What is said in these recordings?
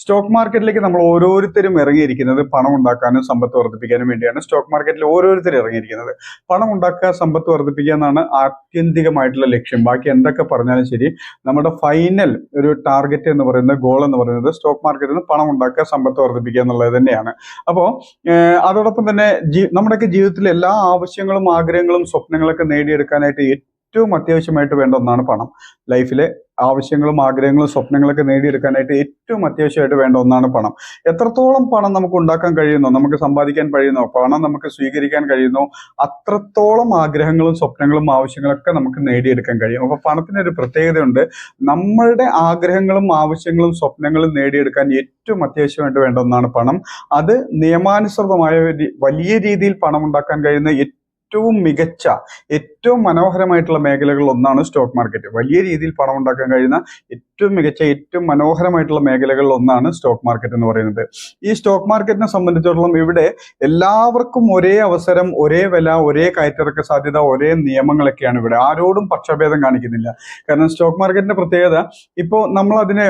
Stock മാർക്കറ്റിലേക്ക് നമ്മൾ ഓരോരുത്തരും ഇറങ്ങിയിരിക്കുന്നത് പണം ഉണ്ടാക്കാനും സമ്പത്ത് വർദ്ധിപ്പിക്കാനും വേണ്ടിയാണ് സ്റ്റോക്ക് മാർക്കറ്റിൽ ഓരോരുത്തരും ഇറങ്ങിയിരിക്കുന്നത്. പണം ഉണ്ടാക്കുക സമ്പത്ത് വർദ്ധിപ്പിക്കുക എന്നാണ് ആത്യന്തികമായിട്ടുള്ള ലക്ഷ്യം. ബാക്കി എന്തൊക്കെ പറഞ്ഞാലും ശരി നമ്മുടെ ഫൈനൽ ഒരു ടാർഗറ്റ് എന്ന് പറയുന്നത് ഗോൾ എന്ന് പറയുന്നത് സ്റ്റോക്ക് മാർക്കറ്റിൽ നിന്ന് പണം ഉണ്ടാക്കുക സമ്പത്ത് വർദ്ധിപ്പിക്കുക എന്നുള്ളത് തന്നെയാണ്. അപ്പോൾ അതോടൊപ്പം തന്നെ ജീ നമ്മുടെയൊക്കെ ജീവിതത്തിലെ എല്ലാ ആവശ്യങ്ങളും ആഗ്രഹങ്ങളും സ്വപ്നങ്ങളൊക്കെ നേടിയെടുക്കാനായിട്ട് ഏറ്റവും അത്യാവശ്യമായിട്ട് വേണ്ട ഒന്നാണ് പണം. ലൈഫിലെ ആവശ്യങ്ങളും ആഗ്രഹങ്ങളും സ്വപ്നങ്ങളൊക്കെ നേടിയെടുക്കാനായിട്ട് ഏറ്റവും അത്യാവശ്യമായിട്ട് വേണ്ട ഒന്നാണ് പണം. എത്രത്തോളം പണം നമുക്ക് ഉണ്ടാക്കാൻ കഴിയുന്നോ നമുക്ക് സമ്പാദിക്കാൻ കഴിയുന്നോ പണം നമുക്ക് സ്വീകരിക്കാൻ കഴിയുന്നോ അത്രത്തോളം ആഗ്രഹങ്ങളും സ്വപ്നങ്ങളും ആവശ്യങ്ങളൊക്കെ നമുക്ക് നേടിയെടുക്കാൻ കഴിയും. അപ്പൊ പണത്തിനൊരു പ്രത്യേകതയുണ്ട്. നമ്മളുടെ ആഗ്രഹങ്ങളും ആവശ്യങ്ങളും സ്വപ്നങ്ങളും നേടിയെടുക്കാൻ ഏറ്റവും അത്യാവശ്യമായിട്ട് വേണ്ട ഒന്നാണ് പണം. അത് നിയമാനുസൃതമായ വലിയ രീതിയിൽ പണം ഉണ്ടാക്കാൻ കഴിയുന്ന ഏറ്റവും മികച്ച ഏറ്റവും മനോഹരമായിട്ടുള്ള മേഖലകളിൽ ഒന്നാണ് സ്റ്റോക്ക് മാർക്കറ്റ്. വലിയ രീതിയിൽ പണം ഉണ്ടാക്കാൻ കഴിയുന്ന ഏറ്റവും മികച്ച ഏറ്റവും മനോഹരമായിട്ടുള്ള മേഖലകളിൽ ഒന്നാണ് സ്റ്റോക്ക് മാർക്കറ്റ് എന്ന് പറയുന്നത്. ഈ സ്റ്റോക്ക് മാർക്കറ്റിനെ സംബന്ധിച്ചിടത്തോളം ഇവിടെ എല്ലാവർക്കും ഒരേ അവസരം ഒരേ വില ഒരേ കയറ്റിറക്ക സാധ്യത ഒരേ നിയമങ്ങളൊക്കെയാണ് ഇവിടെ. ആരോടും പക്ഷഭേദം കാണിക്കുന്നില്ല. കാരണം സ്റ്റോക്ക് മാർക്കറ്റിന്റെ പ്രത്യേകത ഇപ്പോൾ നമ്മൾ അതിനെ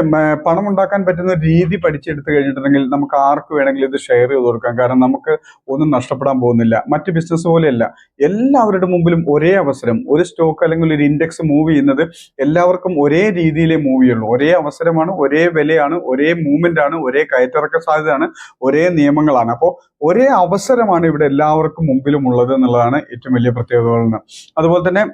പണം ഉണ്ടാക്കാൻ പറ്റുന്ന രീതി പഠിച്ചെടുത്ത് കഴിഞ്ഞിട്ടുണ്ടെങ്കിൽ നമുക്ക് ആർക്ക് വേണമെങ്കിലും ഇത് ഷെയർ ചെയ്ത് കൊടുക്കാം. കാരണം നമുക്ക് ഒന്നും നഷ്ടപ്പെടാൻ പോകുന്നില്ല. മറ്റ് ബിസിനസ് പോലെയല്ല. എല്ലാവരുടെ മുമ്പിലും ഒരേ അവസരം ഒരു സ്റ്റോക്ക് അല്ലെങ്കിൽ ഒരു ഇൻഡെക്സ് മൂവ് ചെയ്യുന്നത് എല്ലാവർക്കും ഒരേ രീതിയിലെ മൂവ് ചെയ്യുള്ളൂ. ഒരേ അവസരമാണ് ഒരേ വിലയാണ് ഒരേ മൂവ്മെന്റ് ആണ് ഒരേ കയറ്റിറക്ക സാധ്യതയാണ് ഒരേ നിയമങ്ങളാണ്. അപ്പോൾ ഒരേ അവസരമാണ് ഇവിടെ എല്ലാവർക്കും മുമ്പിലും ഉള്ളത് എന്നുള്ളതാണ് ഏറ്റവും വലിയ പ്രത്യേകതകൾ അതുപോലെ തന്നെ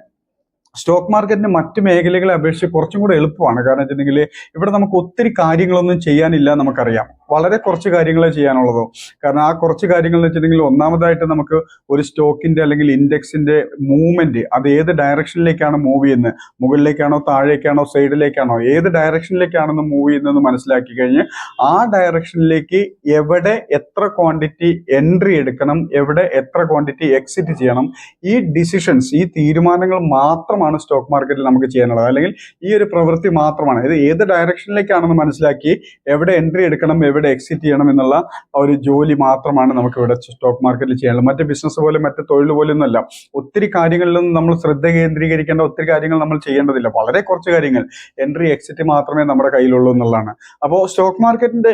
സ്റ്റോക്ക് മാർക്കറ്റിന് മറ്റ് മേഖലകളെ അപേക്ഷിച്ച് കുറച്ചും കൂടെ എളുപ്പമാണ്. കാരണം വെച്ചിട്ടുണ്ടെങ്കിൽ ഇവിടെ നമുക്ക് ഒത്തിരി കാര്യങ്ങളൊന്നും ചെയ്യാനില്ല നമുക്കറിയാം. വളരെ കുറച്ച് കാര്യങ്ങളെ ചെയ്യാനുള്ളതോ. കാരണം ആ കുറച്ച് കാര്യങ്ങൾ എന്ന് വെച്ചിട്ടുണ്ടെങ്കിൽ ഒന്നാമതായിട്ട് നമുക്ക് ഒരു സ്റ്റോക്കിന്റെ അല്ലെങ്കിൽ ഇൻഡെക്സിന്റെ മൂവ്മെന്റ് അത് ഏത് ഡയറക്ഷനിലേക്കാണ് മൂവ് ചെയ്യുന്നത്? മുകളിലേക്കാണോ താഴേക്കാണോ സൈഡിലേക്കാണോ? ഏത് ഡയറക്ഷനിലേക്കാണെന്ന് മൂവ് ചെയ്യുന്നതെന്ന് മനസ്സിലാക്കി കഴിഞ്ഞ് ആ ഡയറക്ഷനിലേക്ക് എവിടെ എത്ര ക്വാണ്ടിറ്റി എൻട്രി എടുക്കണം എവിടെ എത്ര ക്വാണ്ടിറ്റി എക്സിറ്റ് ചെയ്യണം ഈ ഡിസിഷൻസ് ഈ തീരുമാനങ്ങൾ മാത്രമാണ് സ്റ്റോക്ക് മാർക്കറ്റിൽ നമുക്ക് ചെയ്യാനുള്ളത്. അല്ലെങ്കിൽ ഈ ഒരു പ്രവൃത്തി മാത്രമാണ്. ഇത് ഏത് ഡയറക്ഷനിലേക്കാണെന്ന് മനസ്സിലാക്കി എവിടെ എൻട്രി എടുക്കണം എവിടെ എക്സിറ്റ് ചെയ്യണം എന്നുള്ള ആ ഒരു ജോലി മാത്രമാണ് നമുക്ക് ഇവിടെ സ്റ്റോക്ക് മാർക്കറ്റിൽ ചെയ്യാനുള്ളത്. മറ്റ് ബിസിനസ് പോലെ മറ്റ് തൊഴിൽ പോലെ ഒന്നുമല്ല. ഒത്തിരി കാര്യങ്ങളിലൊന്നും നമ്മൾ ശ്രദ്ധ കേന്ദ്രീകരിക്കേണ്ട ഒത്തിരി കാര്യങ്ങൾ നമ്മൾ ചെയ്യേണ്ടതില്ല. വളരെ കുറച്ച് കാര്യങ്ങൾ. എൻട്രി എക്സിറ്റ് മാത്രമേ നമ്മുടെ കയ്യിലുള്ളൂ എന്നുള്ളതാണ്. അപ്പോൾ സ്റ്റോക്ക് മാർക്കറ്റിന്റെ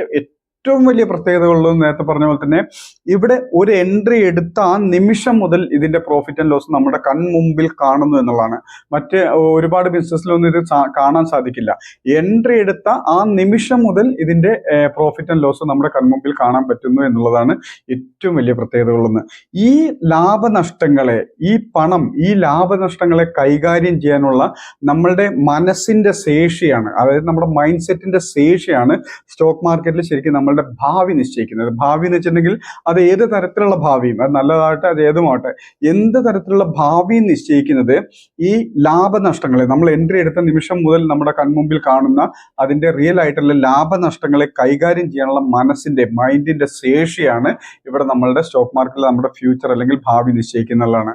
ഏറ്റവും വലിയ പ്രത്യേകതകളിലും നേരത്തെ പറഞ്ഞ പോലെ തന്നെ ഇവിടെ ഒരു എൻട്രി എടുത്ത ആ നിമിഷം മുതൽ ഇതിന്റെ പ്രോഫിറ്റ് ആൻഡ് ലോസ് നമ്മുടെ കൺമുമ്പിൽ കാണുന്നു എന്നുള്ളതാണ്. മറ്റ് ഒരുപാട് ബിസിനസ്സിലൊന്നും ഇത് കാണാൻ സാധിക്കില്ല. എൻട്രി എടുത്ത ആ നിമിഷം മുതൽ ഇതിന്റെ പ്രോഫിറ്റ് ആൻഡ് ലോസ് നമ്മുടെ കൺമുമ്പിൽ കാണാൻ പറ്റുന്നു എന്നുള്ളതാണ് ഏറ്റവും വലിയ പ്രത്യേകതകളൊന്ന് ഈ ലാഭനഷ്ടങ്ങളെ ഈ പണം ഈ ലാഭനഷ്ടങ്ങളെ കൈകാര്യം ചെയ്യാനുള്ള നമ്മളുടെ മനസ്സിന്റെ ശേഷിയാണ്. അതായത് നമ്മുടെ മൈൻഡ് സെറ്റിന്റെ ശേഷിയാണ് സ്റ്റോക്ക് മാർക്കറ്റിൽ ശരിക്കും നമ്മളുടെ ഭാവി നിശ്ചയിക്കുന്നത്. ഭാവി എന്ന് വെച്ചിട്ടുണ്ടെങ്കിൽ അത് ഏത് തരത്തിലുള്ള ഭാവിയും അത് നല്ലതാകട്ടെ അത് ഏതുമാവട്ടെ എന്ത് തരത്തിലുള്ള ഭാവി നിശ്ചയിക്കുന്നത് ഈ ലാഭനഷ്ടങ്ങളെ നമ്മൾ എൻട്രി എടുത്ത നിമിഷം മുതൽ നമ്മുടെ കൺമുമ്പിൽ കാണുന്ന അതിന്റെ റിയൽ ആയിട്ടുള്ള ലാഭനഷ്ടങ്ങളെ കൈകാര്യം ചെയ്യാനുള്ള മനസ്സിന്റെ മൈൻഡിന്റെ ശേഷിയാണ് ഇവിടെ നമ്മളുടെ സ്റ്റോക്ക് മാർക്കറ്റിൽ നമ്മുടെ ഫ്യൂച്ചർ അല്ലെങ്കിൽ ഭാവി നിശ്ചയിക്കുന്നുള്ളതാണ്